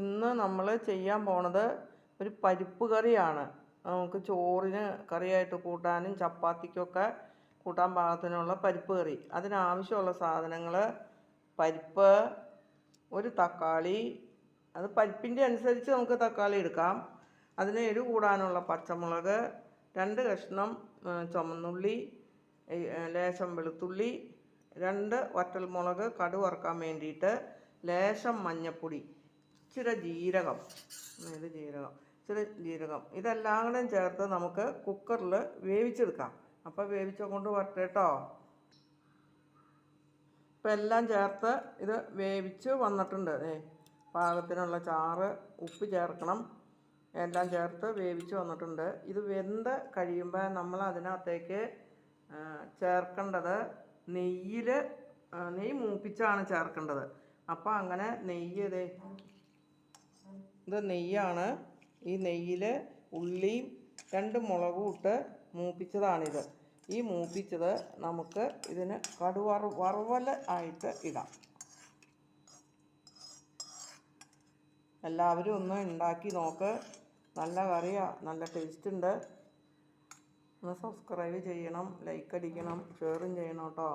ഇന്ന് നമ്മൾ ചെയ്യാൻ പോണത് ഒരു പരിപ്പ് കറിയാണ്. നമുക്ക് ചോറിന് കറിയായിട്ട് കൂട്ടാനും ചപ്പാത്തിക്കൊക്കെ കൂട്ടാൻ പാകത്തിനുള്ള പരിപ്പ് കറി. അതിനാവശ്യമുള്ള സാധനങ്ങൾ പരിപ്പ് ഒരു തക്കാളി അത് പരിപ്പിന്റെ അനുസരിച്ച് നമുക്ക് തക്കാളി എടുക്കാം. അതിന് എരിവ് കൂടാനുള്ള പച്ചമുളക് രണ്ട് കഷ്ണം ചുമന്നുള്ളി ലേശം വെളുത്തുള്ളി രണ്ട് വറ്റൽമുളക് കടുവറക്കാൻ വേണ്ടിയിട്ട് ലേശം മഞ്ഞൾപ്പൊടി ഇച്ചിരി ജീരകം അതായത് ജീരകം ഇച്ചിരി ജീരകം. ഇതെല്ലാം കൂടെ ചേർത്ത് നമുക്ക് കുക്കറിൽ വേവിച്ചെടുക്കാം. അപ്പോൾ വേവിച്ചുകൊണ്ട് വരട്ടെ കേട്ടോ. ഇപ്പം എല്ലാം ചേർത്ത് ഇത് വേവിച്ച് വന്നിട്ടുണ്ട്. ഏ പാകത്തിനുള്ള ചാറ് ഉപ്പ് ചേർക്കണം. എല്ലാം ചേർത്ത് വേവിച്ച് വന്നിട്ടുണ്ട്. ഇത് വെന്ത് കഴിയുമ്പോൾ നമ്മൾ അതിനകത്തേക്ക് ചേർക്കേണ്ടത് നെയ്യിൽ നെയ്യ് മൂപ്പിച്ചാണ് ചേർക്കേണ്ടത്. അപ്പോൾ അങ്ങനെ നെയ്യ് ഇത് നെയ്യാണ്. ഈ നെയ്യിൽ ഉള്ളിയും രണ്ട് മുളകും ഇട്ട് മൂപ്പിച്ചതാണിത്. ഈ മൂപ്പിച്ചത് നമുക്ക് ഇതിന് കടുവറ വറവൽ ആയിട്ട് ഇടാം. എല്ലാവരും ഒന്ന് ഉണ്ടാക്കി നോക്ക്. നല്ല കറിയാണ് നല്ല ടേസ്റ്റ് ഉണ്ട്. ഒന്ന് സബ്സ്ക്രൈബ് ചെയ്യണം ലൈക്ക് അടിക്കണം ഷെയറും ചെയ്യണം കേട്ടോ.